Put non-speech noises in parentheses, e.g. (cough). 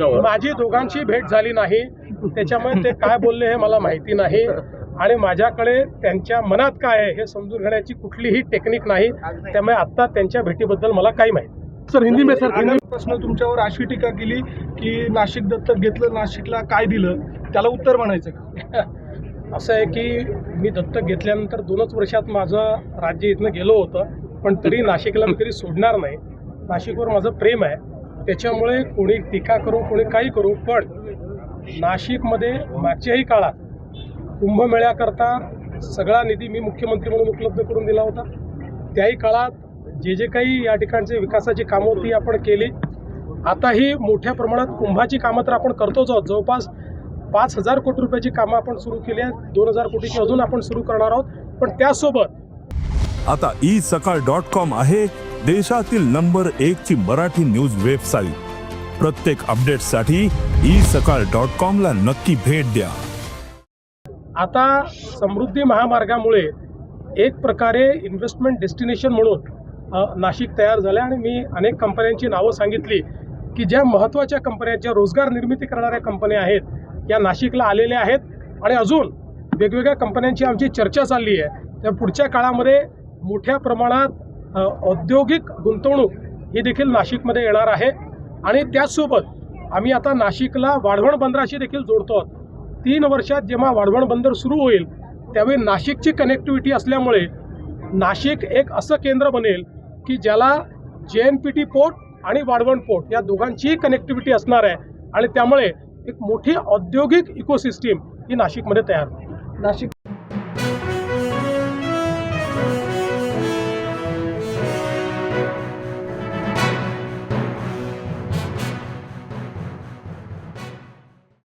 माझी दोघांची भेट झाली नाही. त्याच्यामुळे ते काय बोलले हे मला माहिती नाही. आणि माझ्याकडे त्यांच्या मनात काय आहे हे समजून घेण्याची कुठलीही टेक्निक नाही. त्यामुळे आता त्यांच्या भेटीबद्दल मला काही माहिती सर हिंदी में सर अनेक प्रश्न तुमच्यावर अशी टीका केली की नाशिक दत्तक घेतलं नाशिकला काय दिलं? त्याला उत्तर म्हणायचं का? (laughs) असं आहे की मी दत्तक घेतल्यानंतर दोनच वर्षात माझं राज्य इथनं गेलो होतं पण तरी नाशिकला मी कधी सोडणार नाही. नाशिकवर माझं प्रेम आहे. त्याच्यामुळे कोणी टीका करू कोणी काही करू पण नाशिकमध्ये मागच्याही काळात कुंभमेळ्याकरता सगळा निधी मी मुख्यमंत्री म्हणून उपलब्ध करून दिला होता. त्याही काळात जे जे काही या ठिकाणचे विकासाची कामं होती आपण केली. आताही मोठ्या प्रमाणात कुंभाची कामं तर आपण करतोच आहोत. जवळपास पाच हजार कोटी रुपयाची कामं आपण सुरू केली आहेत. दोन हजार कोटीची अजून आपण सुरू करणार आहोत. पण त्यासोबत आता ई सकाळ डॉट कॉम आहे. देशातील नंबर एक ची मराठी न्यूज वेबसाईट. प्रत्येक अपडेटसाठी ई सकाळ डॉट कॉम ला नक्की भेट द्या. आता समृद्धी महामार्गामुळे एक प्रकारे इन्व्हेस्टमेंट डेस्टिनेशन म्हणून नाशिक तयार झालं आणि मी अनेक कंपन्यांची नावं सांगितली की ज्या महत्त्वाच्या कंपन्या ज्या रोजगार निर्मिती करणाऱ्या कंपन्या आहेत या नाशिकला आलेल्या आहेत आणि अजून वेगवेगळ्या कंपन्यांची आमची चर्चा चालली आहे. तर पुढच्या काळामध्ये मोठ्या प्रमाणात औद्योगिक गुंतवणूक ही देखील नाशिकमध्ये येणार आहे. आणि त्याचसोबत आम्ही आता नाशिकला वाढवण बंदराशी देखील जोडतो आहोत. तीन वर्षात जेव्हा वाढवण बंदर सुरू होईल त्यावेळी नाशिकची कनेक्टिव्हिटी असल्यामुळे नाशिक एक असं केंद्र बनेल की ज्याला जे एन पी टी पोर्ट आणि वाढवण पोर्ट या दोघांचीही कनेक्टिव्हिटी असणार आहे. आणि त्यामुळे एक मोठी औद्योगिक इकोसिस्टीम ही नाशिकमध्ये तयार होईल. नाशिक